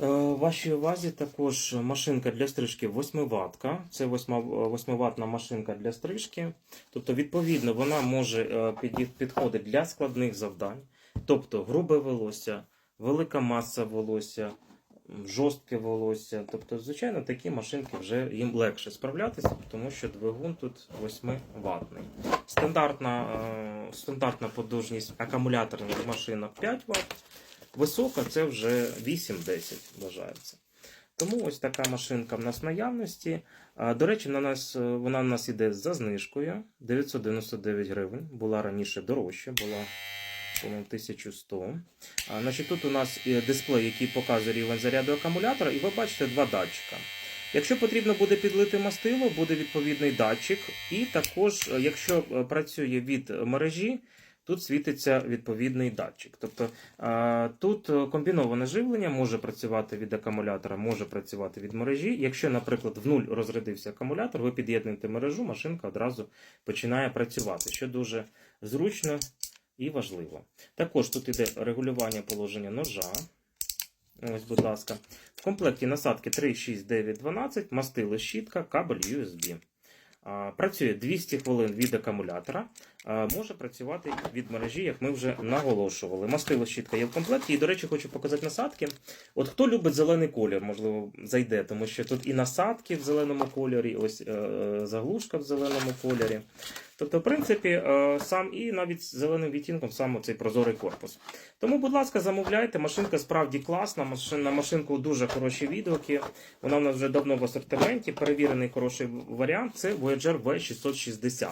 Е, Вашій увазі також машинка для стрижки 8 ватка. Це 8 ватна машинка для стрижки. Тобто, відповідно, вона може е, підходити для складних завдань. Тобто грубе волосся, велика маса волосся, жорстке волосся. Тобто, звичайно, такі машинки вже їм легше справлятися, тому що двигун тут 8 ватний. Стандартна, е, стандартна потужність акумуляторних машинок 5 Вт. Висока це вже 8-10 вважається. Тому ось така машинка в нас в наявності. До речі, на нас, е, вона в нас іде за знижкою 999 гривень. Була раніше дорожча, була по-моєму, 1100. А, значить, тут у нас е, дисплей, який показує рівень заряду акумулятора, і ви бачите два датчика. Якщо потрібно буде підлити мастило, буде відповідний датчик. І також, е, якщо працює від мережі, тут світиться відповідний датчик. Тобто Тут е, комбіноване живлення може працювати від акумулятора, може працювати від мережі. Якщо, наприклад, в нуль розрядився акумулятор, ви під'єднуєте мережу, машинка одразу починає працювати, що дуже зручно і важливо. Також тут іде регулювання положення ножа. Ось, будь ласка. В комплекті насадки 3, 6, 9, 12, мастило щітка, кабель USB. Працює 200 хвилин від акумулятора, може працювати від мережі, як ми вже наголошували. Мастило щітка є в комплекті. І, до речі, хочу показати насадки. От хто любить зелений колір, можливо, зайде, тому що тут і насадки в зеленому кольорі, ось е, е, заглушка в зеленому кольорі. Тобто, в принципі, е, сам і навіть з зеленим відтінком сам цей прозорий корпус. Тому, будь ласка, замовляйте. Машинка справді класна. На машинку дуже хороші відгуки. Вона в нас вже давно в асортименті. Перевірений хороший варіант це Voyager V660.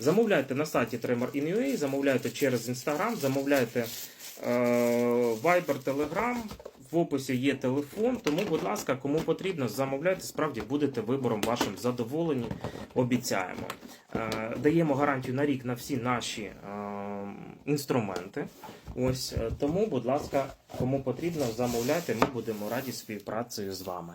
Замовляйте на сайті Tremor.in.ua, замовляйте через Instagram, замовляйте е, Viber, Telegram. В описі є телефон, тому, будь ласка, кому потрібно, замовляйте, справді будете вибором вашим задоволені. Обіцяємо. Е, даємо гарантію на рік на всі наші е, інструменти. Ось е, тому, будь ласка, кому потрібно, замовляйте. Ми будемо раді співпрацею з вами.